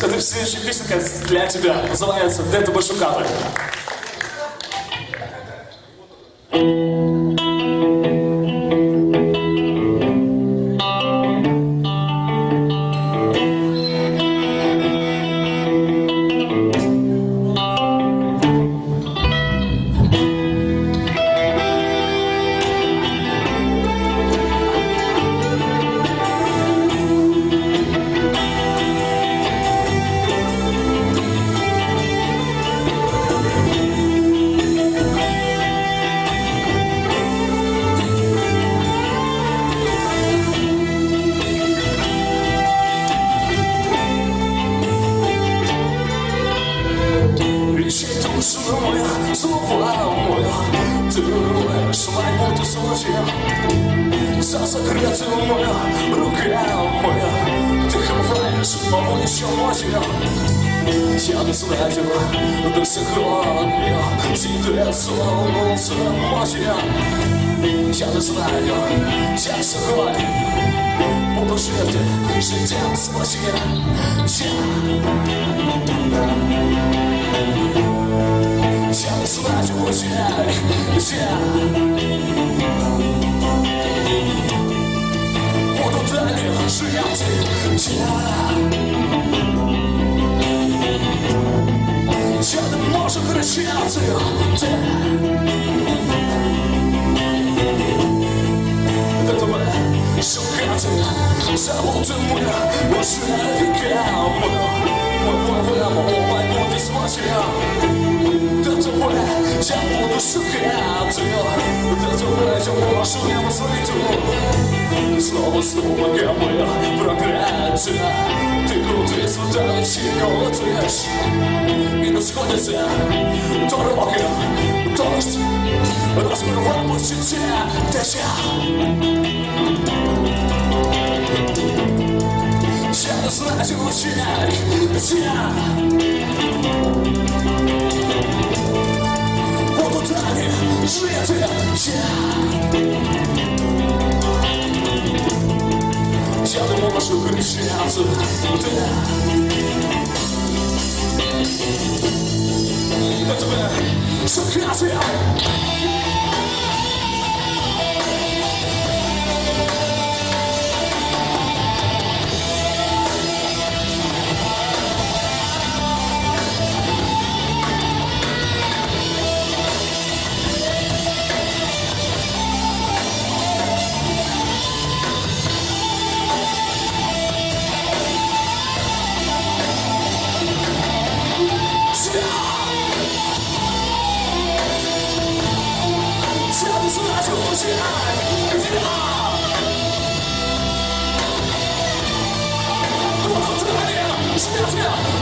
Это следующая песенка для тебя. Называется «Де тебе слова моя, ты рвешь мою. За закрытую моя рука моя, ты ховаешь мою еще мочью. Я не знаю, до сих пор я тебе солнце мочью. Я не знаю, як сьогодні буду жити життям своїм. Я я не знаю, як я буду далі жити. Я, я не можу кричати. Де? Де тебе шукати? Забути мене уже віками. Ми пливемо у майбутнє смачення. Знову слугами прокляття. Ти крутись вдалі, коли ти ж і не сходяться дороги, дощ розбивав почуття, де я Я не знаю, як я sugar and shit out of That's about it. So can I say 兄弟啊，兄弟说那就我去爱，兄弟啊，给我走这个门里啊，兄弟啊。